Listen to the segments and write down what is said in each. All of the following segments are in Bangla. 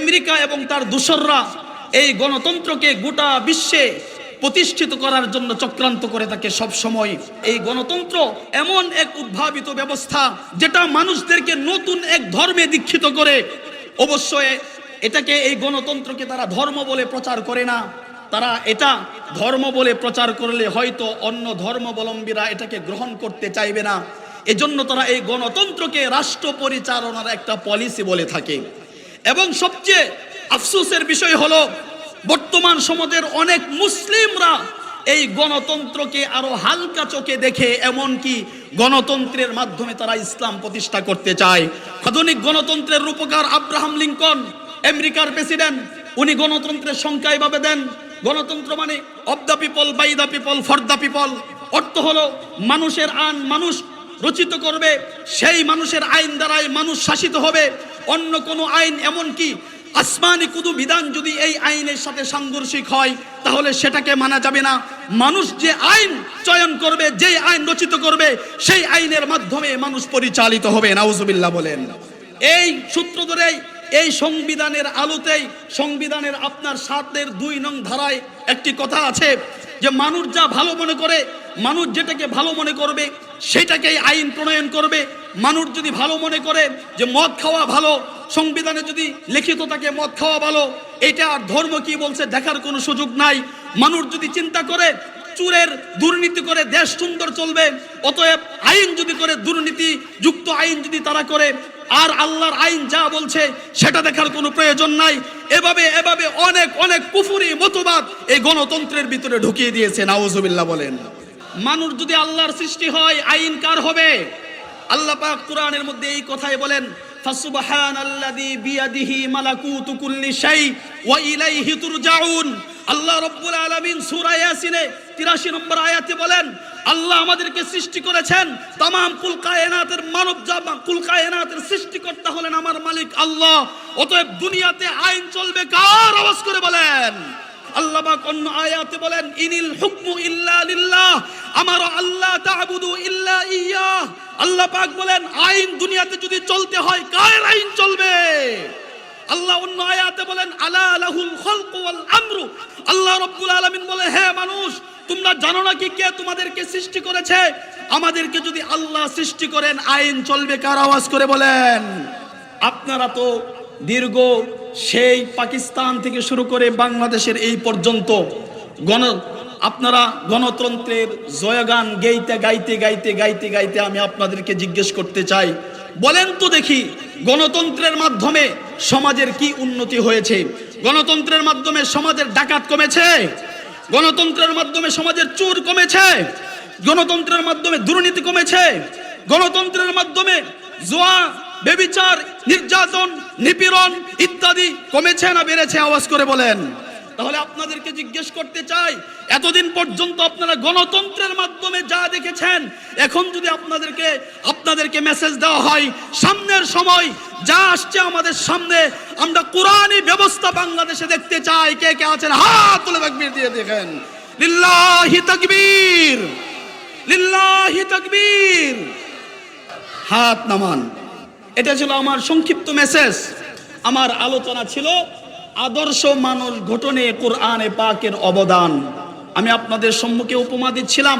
আমেরিকা এবং তার দূসররা এই গণতন্ত্রকে গোটা বিশ্বে প্রতিষ্ঠিত করার জন্য চক্রান্ত করে থাকে সব সময়। এই গণতন্ত্র এমন এক উদ্ভাবিত ব্যবস্থা যেটা মানুষদেরকে নতুন এক ধর্মে দীক্ষিত করে। অবশ্যই এটাকে এই গণতন্ত্রকে তারা ধর্ম বলে প্রচার করে না। তারা এটা ধর্ম বলে প্রচার করলে হয়তো অন্য ধর্মাবলম্বীরা এটাকে গ্রহণ করতে চাইবে না। এজন্য তারা এই গণতন্ত্রকে রাষ্ট্র পরিচালনার একটা পলিসি বলে থাকে। এবং সবচেয়ে আফসোসের বিষয় হলো, বর্তমান সমাজের অনেক মুসলিমরা এই গণতন্ত্রকে আরও হালকা চোখে দেখে, এমনকি গণতন্ত্রের মাধ্যমে তারা ইসলাম প্রতিষ্ঠা করতে চায়। আধুনিক গণতন্ত্রের রূপকার আব্রাহাম লিঙ্কন, আমেরিকার প্রেসিডেন্ট, উনি গণতন্ত্রের সংখ্যা এভাবে দেন, গণতন্ত্র মানে of the people by the people for the people অর্থ হলো, মানুষের আন মানুষ রচিত করবে, সেই মানুষের আইন দ্বারাই মানুষ শাসিত হবে। অন্য কোনো আইন এমনকি আসমানি কুদু বিধান যদি এই আইনের সাথে সাংঘর্ষিক হয়, তাহলে সেটাকে মানা যাবে না। মানুষ যে আইন চয়ন করবে যে আইন রচিত করবে, সেই আইনের মাধ্যমে মানুষ পরিচালিত হবে, নাউজুবিল্লাহ বলেন। এই সূত্র ধরেই, এই সংবিধানের আলোতেই, সংবিধানের আপনার সাতের দুই নং ধারায় একটি কথা আছে যে, মানুষ যা ভালো মনে করে, মানুষ যেটাকে ভালো মনে করবে, সেটাকেই আইন প্রণয়ন করবে মানুষ যদি ভালো মনে করে যে মদ খাওয়া ভালো, সংবিধানে যদি লিখিত থাকে মদ খাওয়া ভালো, এটা আর ধর্ম কি বলছে দেখার কোনো সুযোগ নাই। মানুষ যদি চিন্তা করে চুরের দুর্নীতি করে দেশ সুন্দর চলবে, অতএব আইন যদি করে দুর্নীতি, যুক্ত আইন যদি তারা করে, আর আল্লাহর আইন যা বলছে সেটা দেখার কোনো প্রয়োজন নাই। এভাবে এভাবে অনেক অনেক কুফুরি, মতবাদ এই গণতন্ত্রের ভিতরে ঢুকিয়ে দিয়েছে, নাউজুবিল্লাহ বলেন। মানুষ যদি আল্লাহর সৃষ্টি হয়, আইন কার হবে? আল্লাহ পাক কোরআনের মধ্যে এই কথাই বলেন, ফাসুবহানাল্লাযী বিয়াদিহি মালাকুতু কুল্লি শাই ওয়া ইলাইহি তুরজাউন। আল্লাহ রব্বুল আলামিন সূরা ইয়াসিনে 83 নম্বর আয়াতে বলেন, আল্লাহ আমাদেরকে সৃষ্টি করেছেন তাম কুল কায়নাতের মানব কুল কায়নাতের সৃষ্টিকর্তা হলেন আমার মালিক আল্লাহ। অতএব দুনিয়াতে আইন চলবে কার আওয়াজ করে বলেন? আল্লাহ অন্য আয়াতে বলেন, ইনিল হুকমু ইল্লা লিল্লাহ, আমার আল্লাহ তা'বুদু ইল্লা ইয়্যাহ আল্লাহ পাক বলেন, আইন দুনিয়াতে যদি চলতে হয় কার আইন চলবে? আল্লাহ অন্য আয়াতে বলেন, আলা লাহুল খালকু ওয়াল আমরু। আল্লাহ রাব্বুল আলামিন বলে, হে মানুষ, তোমরা জানো না কি কে তোমাদেরকে সৃষ্টি করেছে? আমাদেরকে যদি আল্লাহ সৃষ্টি করেন, আইন চলবে? কার আওয়াজ করে বলেন। আপনারা তো দীর্ঘ সেই পাকিস্তান থেকে শুরু করে বাংলাদেশের এই পর্যন্ত গণ, আপনারা গণতন্ত্রের জয়গান গাইতে গাইতে গাইতে গাইতে গাইতে আমি আপনাদেরকে জিজ্ঞেস করতে চাই। বলেন তো দেখি, গণতন্ত্রের মাধ্যমে সমাজের কি উন্নতি হয়েছে? গণতন্ত্রের মাধ্যমে সমাজের ডাকাত কমেছে? গণতন্ত্রের মাধ্যমে সমাজের চুর কমেছে? গণতন্ত্রের মাধ্যমে দুর্নীতি কমেছে? গণতন্ত্রের মাধ্যমে জোয়া বেবিচার, নির্যাতন, নিপীড়ন ইত্যাদি কমেছে না বেড়েছে, আওয়াজ করে বলেন। তাহলে আপনাদেরকে জিজ্ঞেস করতে চাই, এতদিন পর্যন্ত আপনারা গণতন্ত্রের মাধ্যমে যা দেখেছেন, এখন যদি আপনাদেরকে আপনাদেরকে মেসেজ দেওয়া হয়, সামনের সময় যা আসছে আমাদের সামনে, আমরা কোরআনী ব্যবস্থা বাংলাদেশে দেখতে চাই, কে কে আছেন? হাত তুলে তাকবীর দিয়ে দেখেন। লিল্লাহি তাকবীর লিল্লাহি তাকবীর। হাত নামান। এটা ছিল আমার সংক্ষিপ্ত মেসেজ আমার আলোচনা ছিল আদর্শ মানুষ ঘটনে কোরআনে পাকের অবদান। আমি আপনাদের সম্মুখে উপমা দিচ্ছিলাম।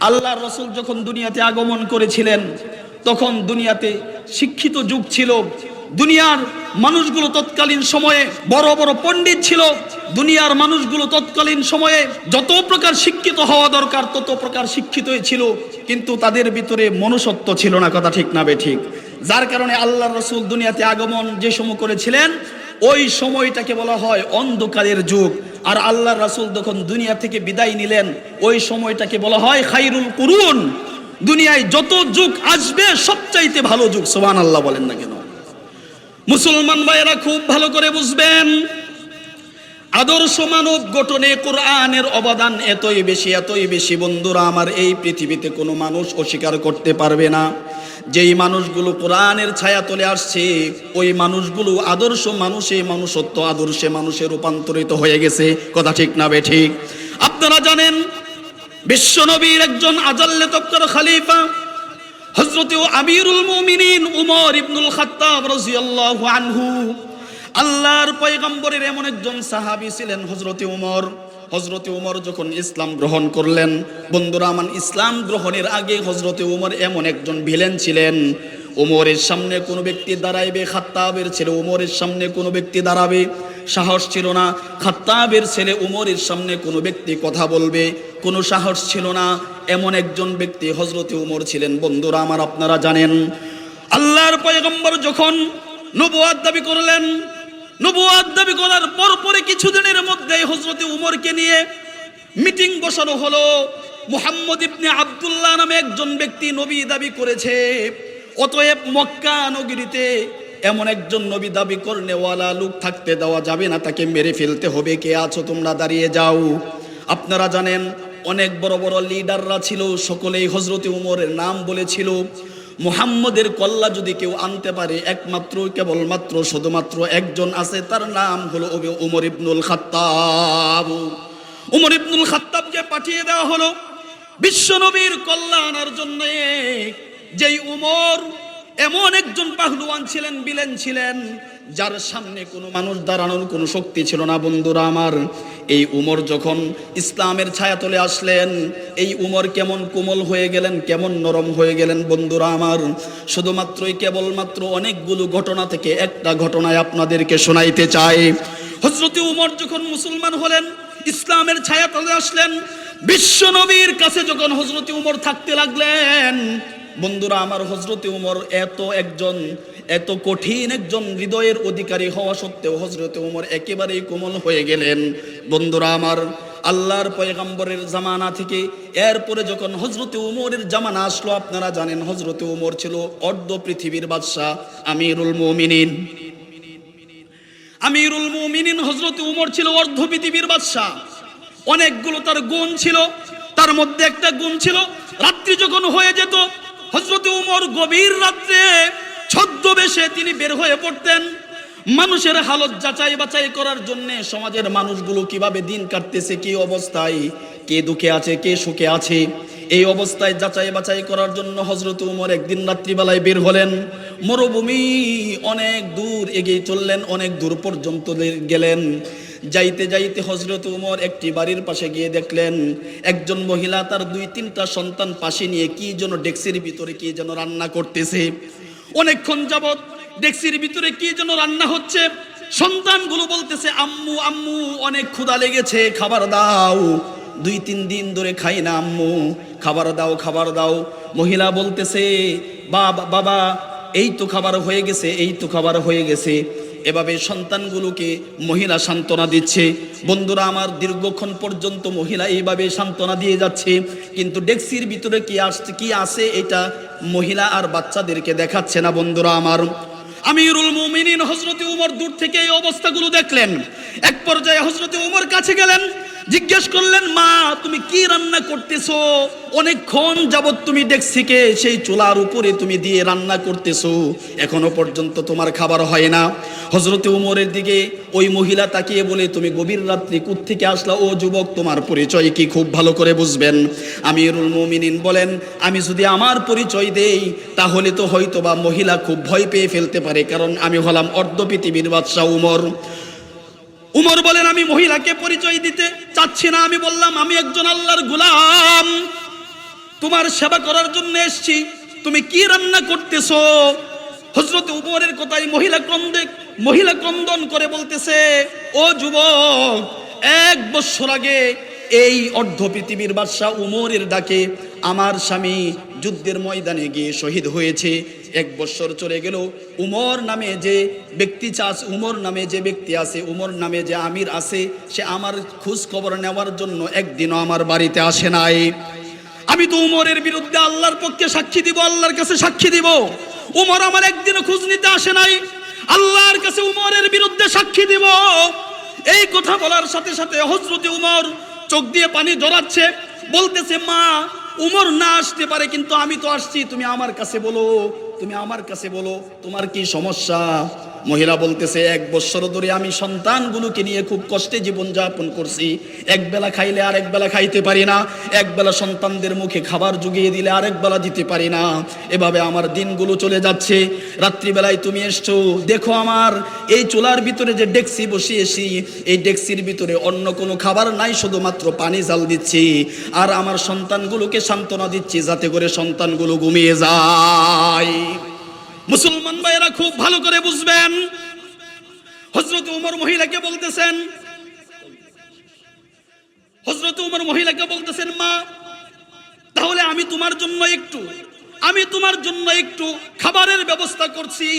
আল্লাহ রসুল যখন দুনিয়াতে আগমন করেছিলেন, তখন দুনিয়াতে শিক্ষিত যুগ ছিল। দুনিয়ার মানুষগুলো তৎকালীন সময়ে বড় বড় পণ্ডিত ছিল। দুনিয়ার মানুষগুলো তৎকালীন সময়ে যত প্রকার শিক্ষিত হওয়া দরকার, তত প্রকার শিক্ষিতই ছিল। কিন্তু তাদের ভিতরে মনুষ্যত্ব ছিল না, কথা ঠিক না বে ঠিক। যার কারণে আল্লাহ রসুল দুনিয়াতে আগমন যে সময় করেছিলেন, ওই সময়টাকে বলা হয় অন্ধকারের যুগ। আর আল্লাহ রাসূল যখন দুনিয়া থেকে বিদায় নিলেন, ওই সময়টাকে বলা হয় খাইরুল কুরুন। দুনিয়ায় যত যুগ আসবে, সবচাইতে ভালো যুগ সোহান আল্লাহ বলেন না কেন? মুসলমান ভাইয়েরা খুব ভালো করে বুঝবেন, আদর্শ মানব গঠনে কোরআনের অবদান এতই বেশি এতই বেশি। বন্ধুরা, আমার এই পৃথিবীতে কোনো মানুষ অস্বীকার করতে পারবে না। যেই মানুষগুলো কোরআনের ছায়া তলে আসছে, ওই মানুষগুলো আদর্শ মানুষে মানুষত্ব, আদর্শে মানুষে রূপান্তরিত হয়ে গেছে। কথা ঠিক না বে ঠিক? আপনারা জানেন, বিশ্বনবীর একজন আজাল্লে তক্কর খালিফা হজরত আমিরুল মুমিনিন উমর ইবনুল খাত্তাব রাদিয়াল্লাহু আনহু, আল্লাহর পয়গম্বরের এমন একজন সাহাবী ছিলেন হজরতে উমর। হজরতে উমর যখন ইসলাম গ্রহণ করলেন, বন্ধুরা, আমার ইসলাম গ্রহণের আগে হজরতে উমর এমন একজন ভিলেন ছিলেন। উমরের সামনে কোনো ব্যক্তি দাঁড়াইবে, খাত্তাবের ছেলে উমরের সামনে কোনো ব্যক্তি দাঁড়াবে, সাহস ছিল না। খাত্তাবের ছেলে উমরের সামনে কোনো ব্যক্তি কথা বলবে, কোনো সাহস ছিল না। এমন একজন ব্যক্তি হজরতে উমর ছিলেন। বন্ধুরা, আমার আপনারা জানেন, আল্লাহর পয়গম্বর যখন নবুয়াদ দাবি করলেন নবুয়াদ দাবি করার পর পরে কিছুদিনের মধ্যে হজরতে উমরকে নিয়ে মিটিং বসানো হলো। মুহাম্মদ ইবনে আব্দুল্লাহ নামে একজন ব্যক্তি নবী দাবি করেছে। অতএব মক্কা নগরীতে এমন একজন নবী দাবি করনেওয়ালা লোক থাকতে দেওয়া যাবে না, তাকে মেরে ফেলতে হবে। কে আছো তোমরা? দাঁড়িয়ে যাও। আপনারা জানেন, অনেক বড় বড় লিডাররা ছিল, সকলেই হজরতে উমরের নাম বলেছিল। মুহাম্মদের কল্লা যদি কেউ আনতে পারে, একমাত্র, কেবলমাত্র, শুধুমাত্র একজন আছে, তার নাম হলো উমর ইবনুল খাত্তাব। উমর ইবনুল খাত্তাবকে পাঠিয়ে দেওয়া হলো বিশ্বনবীর কল্লা আনার জন্য। যেই উমর এমন একজন পাহলুয়ান ছিলেন, বিলেন ছিলেন, যার সামনে কোনো মানুষ দাঁড়ানোর কোনো শক্তি ছিল না। বন্ধুরা আমার এই উমর যখন ইসলামের ছায়াতলে আসলেন, এই উমর কেমন কোমল হয়ে গেলেন, কেমন নরম হয়ে গেলেন বন্ধুরা আমার। শুধুমাত্রই কেবলমাত্র অনেকগুলো ঘটনা থেকে একটা ঘটনায় আপনাদেরকে শোনাইতে চাই। হজরতে উমর যখন মুসলমান হলেন, ইসলামের ছায়াতলে আসলেন, বিশ্ব নবীর কাছে যখন হজরতে উমর থাকতে লাগলেন, বন্ধুরা আমার হজরতে উমর এত একজন এত কঠিন একজন হৃদয়ের অধিকারী হওয়া সত্ত্বেও হজরতে উমর একেবারেই কোমল হয়ে গেলেন। বন্ধুরা আমার, আল্লাহর পয়গাম্বরের জামানা থেকে এরপরে যখন হজরতে উমরের জামানা আসলো, আপনারা জানেন হজরতে উমর ছিল অর্ধ পৃথিবীর বাদশাহ, আমিরুল মুমিনিন। আমিরুল মুমিনিন হজরত উমর ছিল অর্ধ পৃথিবীর বাদশাহ। অনেকগুলো তার গুণ ছিল, তার মধ্যে একটা গুণ ছিল, রাত্রি যখন হয়ে যেত হজরত উমর গভীর রাত্রে ছদ্মবেশে তিনি বের হয়ে পড়তেন। মানুষের হালত যাচাই বাছাই করার জন্য সমাজের মানুষগুলো কীভাবে দিন কাটতেছে, কি অবস্থায়, কে দুঃখে আছে, কে সুখে আছে, এই অবস্থায় যাচাই বাছাই করার জন্য হজরত উমর একদিন রাত্রিবেলায় বের হলেন। মরুভূমি অনেক দূর এগিয়ে চললেন, অনেক দূর পর্যন্ত গেলেন। যাইতে যাইতে হজরত উমর একটি বাড়ির পাশে গিয়ে দেখলেন, একজন মহিলা তার দুই তিনটা সন্তান পাশে নিয়ে কি যেন ডেক্সির ভিতরে কি যেন রান্না করতেছে। অনেকক্ষণ যাবৎ ডেক্সির ভিতরে কি যেন রান্না হচ্ছে। সন্তানগুলো বলতেছে, আম্মু আম্মু, অনেক ক্ষুধা লেগেছে, খাবার দাও। দুই, তিন দিন ধরে খাই না, আম্মু। খাবার দাও খাবার দাও। মহিলা বলতেছে, বাবা বাবা, এই তো খাবার হয়ে গেছে, এই তো খাবার হয়ে গেছে। এভাবে সন্তানগুলোকে মহিলা সান্ত্বনা দিচ্ছে। বন্ধুরা, আমার দীর্ঘক্ষণ পর্যন্ত মহিলা এইভাবে সান্ত্বনা দিয়ে যাচ্ছে। কিন্তু ডেক্সির ভিতরে কি আসছে কি আছে এটা মহিলা আর বাচ্চাদেরকে দেখাচ্ছে না বন্ধুরা আমার। আমিরুল মুমিনিন হজরতে উমর দূর থেকে এই অবস্থাগুলো দেখলেন। এক পর্যায়ে হজরতে উমর কাছে গেলেন। জিজ্ঞেস করলেন, মা, তুমি কি রান্না করতেছো? অনেকক্ষণ যাবৎ তুমি ডেক্সিকে সেই চুলার উপরে তুমি দিয়ে রান্না করতেছো। এখনও পর্যন্ত তোমার খাবার হয় না। হজরতে উমরের দিকে ওই মহিলা তাকিয়ে বলে, তুমি গভীর রাত্রি থেকে আসলা? ও যুবক, তোমার পরিচয় কি খুব ভালো করে বুঝবেন? আমিরুল মুমিনিন বলেন, আমি যদি আমার পরিচয় দেই, তাহলে তো হয়তো বা মহিলা খুব ভয় পেয়ে ফেলতে পারে, কারণ আমি হলাম অর্ধ পৃথিবীর বাদশাহ উমর। উমর বলেন, আমি মহিলাকে পরিচয় দিতে চাচ্ছি না, আমি বললাম, আমি একজন আল্লাহর গুলাম। তোমার সেবা করার জন্য এসেছি। তুমি কি রান্না করতেছো? হজরত উমরের কথাই মহিলা ক্রন্দে, মহিলা ক্রন্দন করে বলতেছে, ও যুবক, এক বছর আগে এই অর্ধ পৃথিবীর বাদশাহ উমরের ডাকে আমার স্বামী যুদ্ধের ময়দানে গিয়ে শহীদ হয়েছে। এক বছর চলে গেল। উমর নামে যে ব্যক্তি চাষ, উমর নামে যে ব্যক্তি আছে উমর নামে যে আমির আছে সে আমার খোঁজ খবর নেওয়ার জন্য একদিনও আমার বাড়িতে আসে নাই। আমি তো উমরের বিরুদ্ধে আল্লাহর পক্ষে সাক্ষী দিব, আল্লাহর কাছে সাক্ষী দিব। উমর আমার একদিনও খোঁজ নিতে আসে নাই। আল্লাহর কাছে উমরের বিরুদ্ধে সাক্ষী দিব। এই কথা বলার সাথে সাথে হজরতে উমর চোখ দিয়ে পানি জড়াচ্ছে, বলতেছে, মা, উমর না আসতে পারে, কিন্তু আমি তো আসছি, তুমি আমার কাছে বলো। তুমি আমার কাছে বলো, তোমার কি সমস্যা? মহিলা বলতেছে, এক বছর ধরে আমি সন্তানগুলোকে নিয়ে খুব কষ্টে জীবন যাপন করছি। এক বেলা খাইলে আর এক বেলা খাইতে পারি না, এক বেলা সন্তানদের মুখে খাবার জুগিয়ে দিলে আরেক বেলা দিতে পারি না। এভাবে আমার দিনগুলো চলে যাচ্ছে। রাত্রিবেলায় তুমি এসছো, দেখো আমার, এই চুলার ভিতরে যে ডেক্সি বসিয়েছি, এই ডেক্সির ভিতরে অন্য কোনো খাবার নাই, শুধুমাত্র পানি জাল দিচ্ছি। আর আমার সন্তানগুলোকে সান্ত্বনা দিচ্ছি, যাতে করে সন্তানগুলো ঘুমিয়ে যায়। মুসলমান ভাইয়েরা খুব ভালো করে বুঝবেন। হজরত উমর মহিলাকে বলতেছেন হজরত উমর মহিলাকে বলতেছেন, মা, তাহলে আমি তোমার জন্য একটু, আমি তোমার জন্য একটু খাবারের ব্যবস্থা করছি।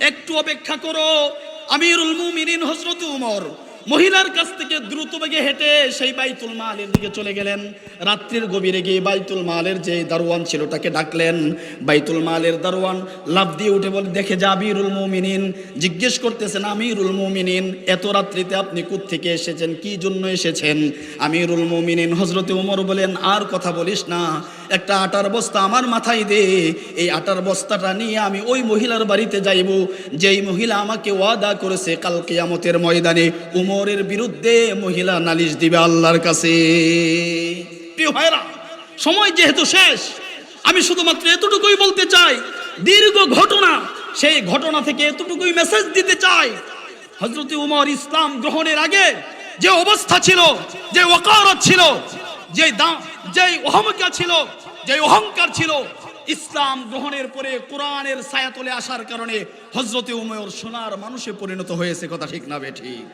একটু অপেক্ষা করো, আমিরুল মুমিনিন হজরত উমর। মহিলার কাছ থেকে দ্রুত বেগে হেঁটে সেই বাইতুল মালের দিকে চলে গেলেন। রাত্রির গভীরে গিয়ে বাইতুল মালের যে দারোয়ান ছিল তাকে ডাকলেন। বাইতুল মালের দারোয়ান লাভ দিয়ে উঠে বলে, দেখে যা আমিরুল মুমিনিন। জিজ্ঞেস করতেছেন, আমিরুল মুমিনিন, এত রাত্রিতে আপনি থেকে এসেছেন? কি জন্য এসেছেন? আমিরুল মুমিনিন হজরতে উমর বলেন, আর কথা বলিস না। একটা আটার বস্তা আমার মাথায় দে, এই আটার বস্তাটা নিয়ে আমি ওই মহিলার বাড়িতে যাইব। যেই মহিলা আমাকে ওয়াদা করেছে কাল কিয়ামতের ময়দানে, উমরের বিরুদ্ধে মহিলা নালিশ দিবে আল্লাহর কাছে। ভাইরা সময় যেহেতু শেষ, আমি শুধুমাত্র এতটুকুই বলতে চাই, দীর্ঘ ঘটনা, সেই ঘটনা থেকে এতটুকুই মেসেজ দিতে চাই হজরত উমর ইসলাম গ্রহণের আগে যে অবস্থা ছিল, যে ওকারত ছিল যে দা- যে অহমিকা ছিল যে অহংকার ছিল, ইসলাম গ্রহণের পরে কোরআনের ছায়াতলে আসার কারণে হজরতে উমর সোনার মানুষে পরিণত হয়েছে, কথা ঠিক না বে ঠিক?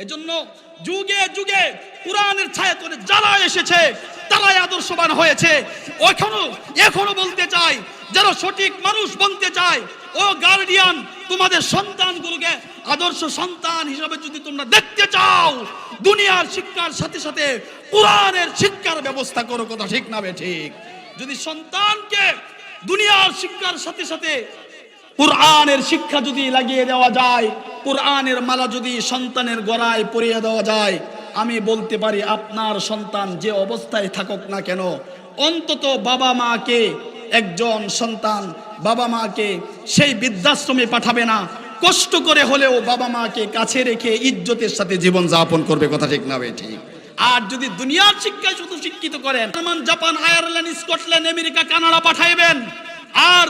এজন্য যুগে যুগে কোরআনের ছায়াতলে যারা এসেছে, তারাই আদর্শবান হয়েছে। এখনও এখনও বলতে চাই যারা সঠিক মানুষ বনতে চায়, ও গার্ডিয়ান তোমাদের সন্তানগুলোকে আদর্শ সন্তান হিসাবে যদি তোমরা দেখতে চাও, দুনিয়ার শিক্ষার সাথে সাথে কোরআনের শিক্ষার ব্যবস্থা করো, কথা ঠিক না ঠিক? যদি সন্তানকে দুনিয়ার শিক্ষার সাথে সাথে কোরআনের শিক্ষা যদি লাগিয়ে দেওয়া যায়, কোরআনের মালা যদি সন্তানের গড়ায় পরিয়ে দেওয়া যায়, আমি বলতে পারি আপনার সন্তান যে অবস্থায় থাকুক না কেন, অন্তত বাবা মাকে একজন সন্তান বাবা মাকে সেই বৃদ্ধাশ্রমে পাঠাবে না। কষ্ট করে হলেও বাবা মাকে কাছে রেখে ইজ্জতের সাথে জীবন যাপন করবে, কথা ঠিক না ঠিক। আর যদি দুনিয়ার শিক্ষায় শুধু শিক্ষিত করেন, German, Japan, Ireland, Scotland, America, Canada পাঠাইবেন। আর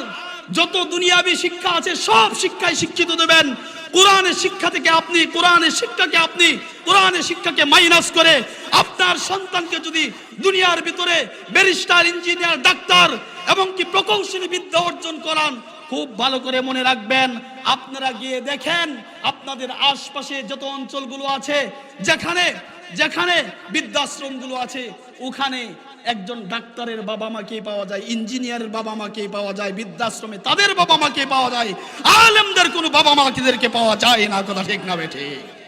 যত দুনিয়াবি শিক্ষা আছে, সব শিক্ষায় শিক্ষিত দেবেন। কোরআনের শিক্ষা থেকে আপনি, কোরআনের শিক্ষাকে আপনি, কোরআনের শিক্ষাকে মাইনাস করে আপনার সন্তানকে যদি দুনিয়ার ভিতরে ব্যারিস্টার ইঞ্জিনিয়ার ডাক্তার এবং কি প্রকৌশলী বিদ্যা অর্জন করান, খুব ভালো করে মনে রাখবেন। আপনারা গিয়ে দেখেন, আপনাদের আশপাশে যত অঞ্চলগুলো আছে, যেখানে যেখানে বৃদ্ধাশ্রমগুলো আছে, ওখানে একজন ডাক্তারের বাবা মাকে পাওয়া যায়, ইঞ্জিনিয়ারের বাবা মাকে পাওয়া যায়, বৃদ্ধাশ্রমে তাদের বাবা মাকে পাওয়া যায়, আলেমদের কোনো বাবা মাকে পাওয়া যায় না, কথা ঠিক না বেঠে